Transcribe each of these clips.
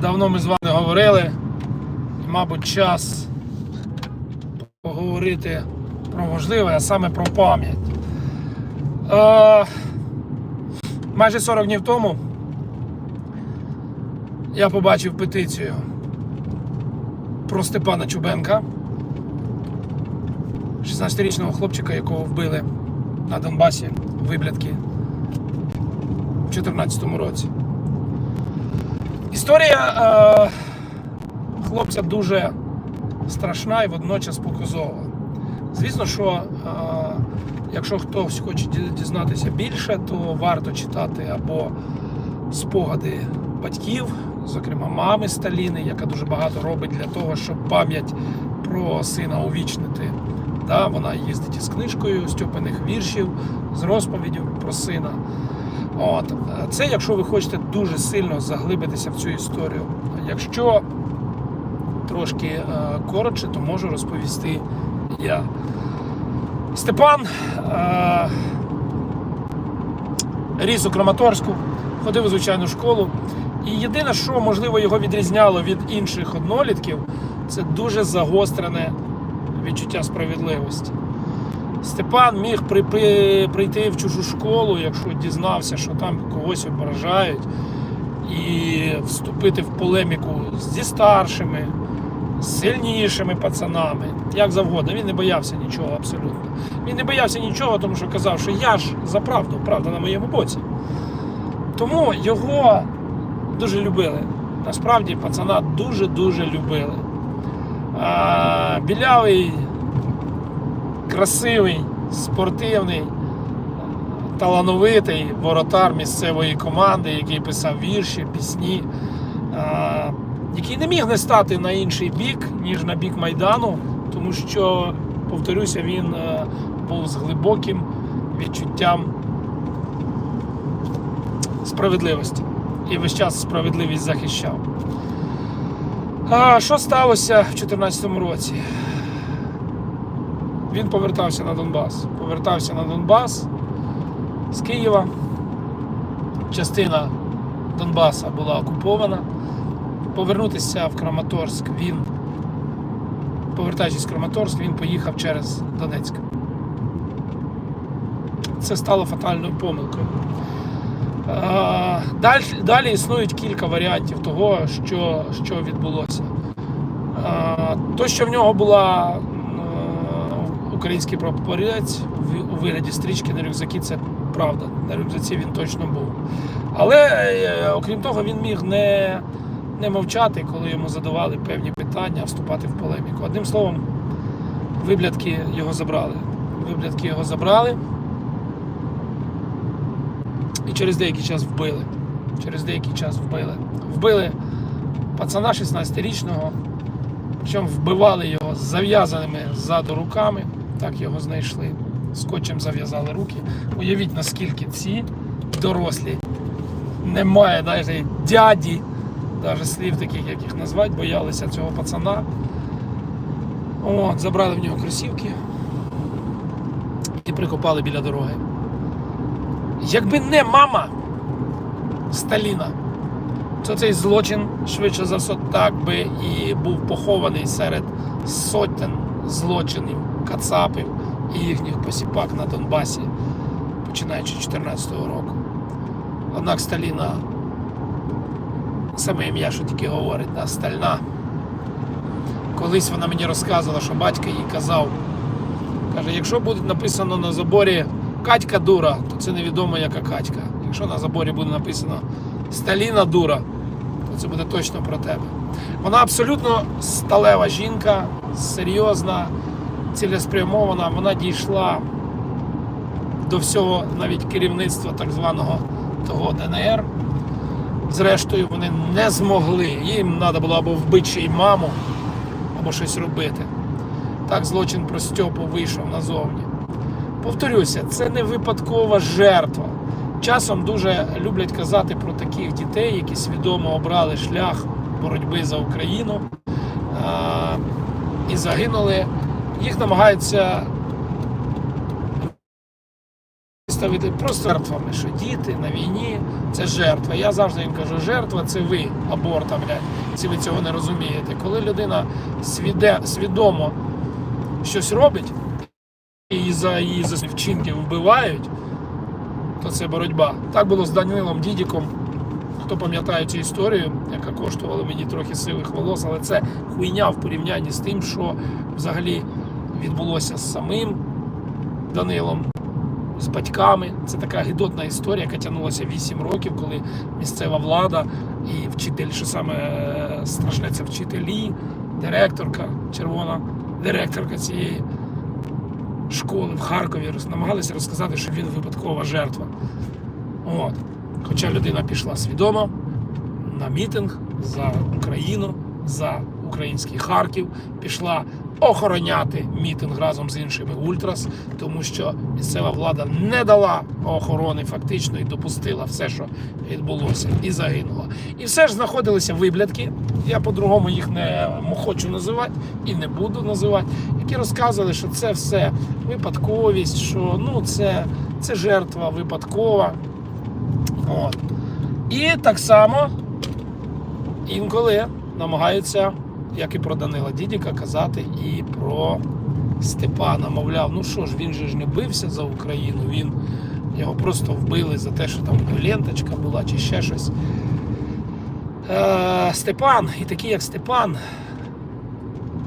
Давно ми з вами говорили. Мабуть, час поговорити про важливе, а саме про пам'ять. Е, майже 40 днів тому я побачив петицію про Степана Чубенка, 16-річного хлопчика, якого вбили на Донбасі виблядки у 2014 році. Історія е, хлопця дуже страшна і водночас показова. Звісно, що е, якщо хтось хоче дізнатися більше, то варто читати або спогади батьків, зокрема мами Сталіни, яка дуже багато робить для того, щоб пам'ять про сина увічнити. Да, вона їздить із книжкою Стьопиних віршів, з розповіддю про сина. От. Це якщо ви хочете дуже сильно заглибитися в цю історію. Якщо трошки е, коротше, то можу розповісти я. Степан е, ріс у Краматорську, ходив у звичайну школу. І єдине, що можливо його відрізняло від інших однолітків, це дуже загострене відчуття справедливості. Степан міг припи- прийти в чужу школу, якщо дізнався, що там когось ображають, і вступити в полеміку зі старшими, з сильнішими пацанами, як завгодно. Він не боявся нічого абсолютно. Він не боявся нічого, тому що казав, що я ж за правду, правда на моєму боці. Тому його дуже любили. Насправді пацана дуже-дуже любили. А, білявий, красивий, спортивний, талановитий воротар місцевої команди, який писав вірші, пісні, який не міг не стати на інший бік, ніж на бік Майдану, тому що, повторюся, він е, був з глибоким відчуттям справедливості і весь час справедливість захищав. А що сталося в 2014 році? Він повертався на Донбас. Повертався на Донбас з Києва. Частина Донбаса була окупована. Повернутися в Краматорськ він, повертаючись в Краматорськ, він поїхав через Донецьк. Це стало фатальною помилкою. Далі, далі існують кілька варіантів того, що, що відбулося. То, що в нього була український прапорець у вигляді стрічки на рюкзакі, це правда. На рюкзаці він точно був. Але е, окрім того, він міг не, не мовчати, коли йому задавали певні питання, вступати в полеміку. Одним словом, виблядки його забрали. Виблядки його забрали. І через деякий час вбили. Через деякий час вбили. Вбили пацана 16-річного, причому вбивали його зав'язаними ззаду руками, так його знайшли. Скотчем зав'язали руки. Уявіть, наскільки ці дорослі немає навіть дяді, навіть слів таких, як їх назвати, боялися цього пацана. От, забрали в нього кросівки і прикопали біля дороги. Якби не мама Сталіна, то цей злочин швидше за все так би і був похований серед сотень злочинів кацапів і їхніх посіпак на Донбасі, починаючи з 2014 року. Однак Сталіна, саме ім'я, що тільки говорить, да, стальна. Колись вона мені розказувала, що батько їй казав, каже, якщо буде написано на заборі Катька дура, то це невідомо яка Катька. Якщо на заборі буде написано Сталіна дура, то це буде точно про тебе. Вона абсолютно сталева жінка, серйозна, цілеспрямована. Вона дійшла до всього навіть керівництва так званого того ДНР. Зрештою, вони не змогли. Їм треба було або вбити маму, або щось робити. Так злочин про Стьопу вийшов назовні. Повторюся, це не випадкова жертва. Часом дуже люблять казати про таких дітей, які свідомо обрали шлях боротьби за Україну а, і загинули. Намагаються виставити просто жертвами, що діти на війні це жертва. Я завжди їм кажу, жертва це ви, аборта, блядь, якщо ви цього не розумієте. Коли людина свіде, свідомо щось робить і за її за вчинки вбивають, то це боротьба. Так було з Данилом Дідіком. Хто пам'ятає цю історію, яка коштувала мені трохи сивих волос, але це хуйня в порівнянні з тим, що взагалі відбулося з самим Данилом, з батьками. Це така гидотна історія, яка тягнулася 8 років, коли місцева влада і вчитель, що саме е, страшне, це вчителі, директорка, червона директорка цієї школи в Харкові намагалися розказати, що він випадкова жертва. От. Хоча людина пішла свідомо на мітинг за Україну, за український Харків, пішла охороняти мітинг разом з іншими ультрас, тому що місцева влада не дала охорони фактично і допустила все, що відбулося, і загинула. І все ж знаходилися виблядки. Я по-другому їх не хочу називати і не буду називати, які розказували, що це все випадковість, що ну це, це жертва випадкова. От. І так само інколи намагаються, як і про Данила Дідіка, казати і про Степана. Мовляв, ну що ж, він же ж не бився за Україну, він його просто вбили за те, що там ленточка була чи ще щось. Е, Степан, і такі, як Степан,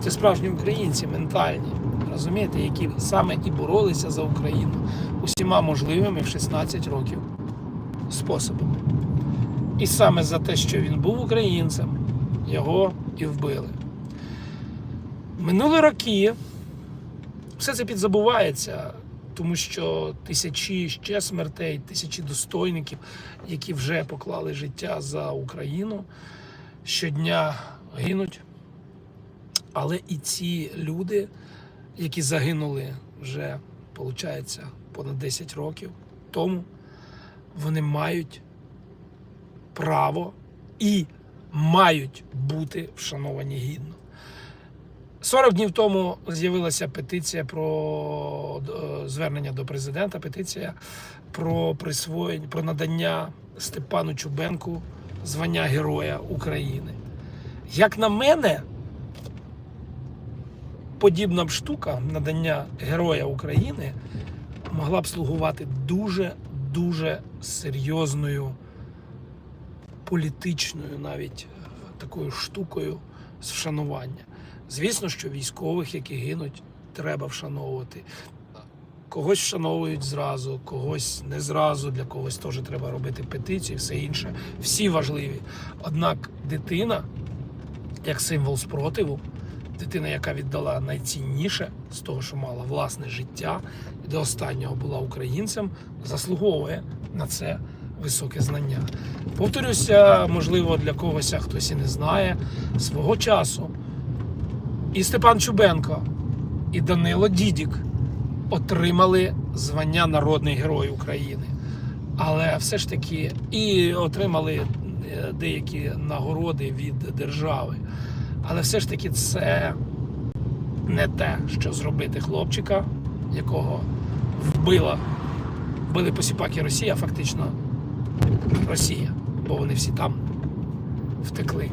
це справжні українці ментальні, розумієте, які саме і боролися за Україну усіма можливими в 16 років способами. І саме за те, що він був українцем, його і вбили. Минулі роки все це підзабувається, тому що тисячі ще смертей, тисячі достойників, які вже поклали життя за Україну, щодня гинуть. Але і ці люди, які загинули вже, виходить, понад 10 років тому, вони мають право і мають бути вшановані гідно. 40 днів тому з'явилася петиція про е, звернення до президента, петиція про присвоєння, про надання Степану Чубенку звання Героя України. Як на мене, подібна б штука надання Героя України могла б слугувати дуже дуже серйозною політичною навіть е, такою штукою з вшанування. Звісно, що військових, які гинуть, треба вшановувати. Когось вшановують зразу, когось не зразу, для когось теж треба робити петиції, все інше. Всі важливі. Однак дитина, як символ спротиву, дитина, яка віддала найцінніше з того, що мала власне життя, і до останнього була українцем, заслуговує на це високе знання. Повторюся, можливо, для когось хтось і не знає свого часу. І Степан Чубенко, і Данило Дідік отримали звання Народний Герой України. Але все ж таки і отримали е, деякі нагороди від держави. Але все ж таки це не те, що зробити хлопчика, якого вбила, вбили посіпаки Росія, фактично Росія, бо вони всі там втекли.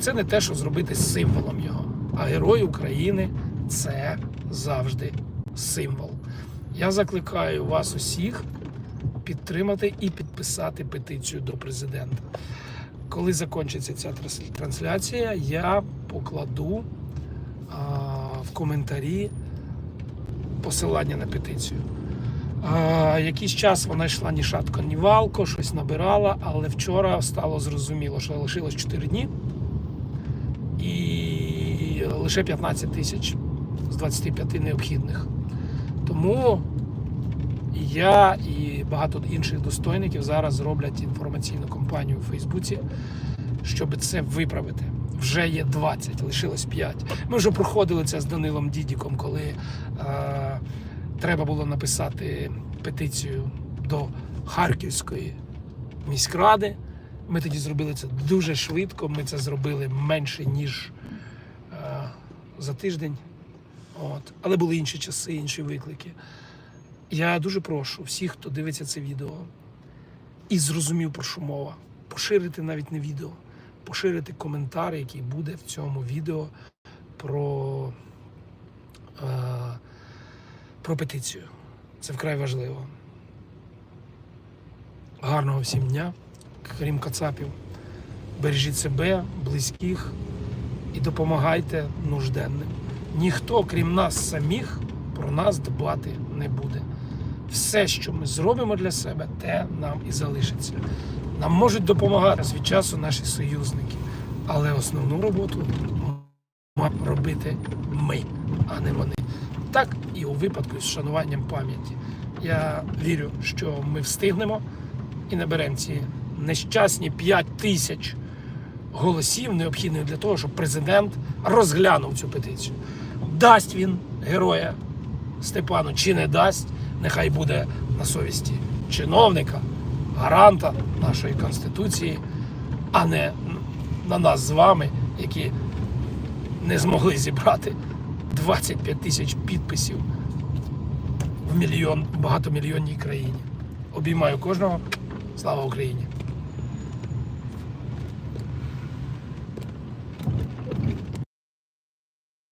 Це не те, що зробити символом його. А герой України це завжди символ. Я закликаю вас усіх підтримати і підписати петицію до президента. Коли закінчиться ця трансляція, я покладу а, в коментарі посилання на петицію. Якийсь час вона йшла ні шатко, ні валко, щось набирала, але вчора стало зрозуміло, що лишилось 4 дні і лише 15 тисяч з 25 необхідних. Тому я і багато інших достойників зараз роблять інформаційну кампанію у Фейсбуці, щоб це виправити. Вже є 20, лишилось 5. Ми вже проходили це з Данилом Дідіком, коли е, треба було написати петицію до Харківської міськради. Ми тоді зробили це дуже швидко. Ми це зробили менше, ніж е, за тиждень. От. Але були інші часи, інші виклики. Я дуже прошу всіх, хто дивиться це відео і зрозумів, про що мова, поширити навіть не відео, поширити коментар, який буде в цьому відео про, е, про петицію. Це вкрай важливо. Гарного всім дня, крім кацапів. Бережіть себе, близьких і допомагайте нужденним. Ніхто, крім нас самих, про нас дбати не буде. Все, що ми зробимо для себе, те нам і залишиться. Нам можуть допомагати від часу наші союзники, але основну роботу маємо робити ми, а не вони. Так і у випадку з шануванням пам'яті. Я вірю, що ми встигнемо і наберемо ці нещасні 5 тисяч голосів, необхідних для того, щоб президент розглянув цю петицію. Дасть він героя Степану чи не дасть, нехай буде на совісті чиновника, гаранта нашої конституції, а не на нас з вами, які не змогли зібрати 25 тисяч підписів в мільйон багатомільйонній країні. Обіймаю кожного. Слава Україні!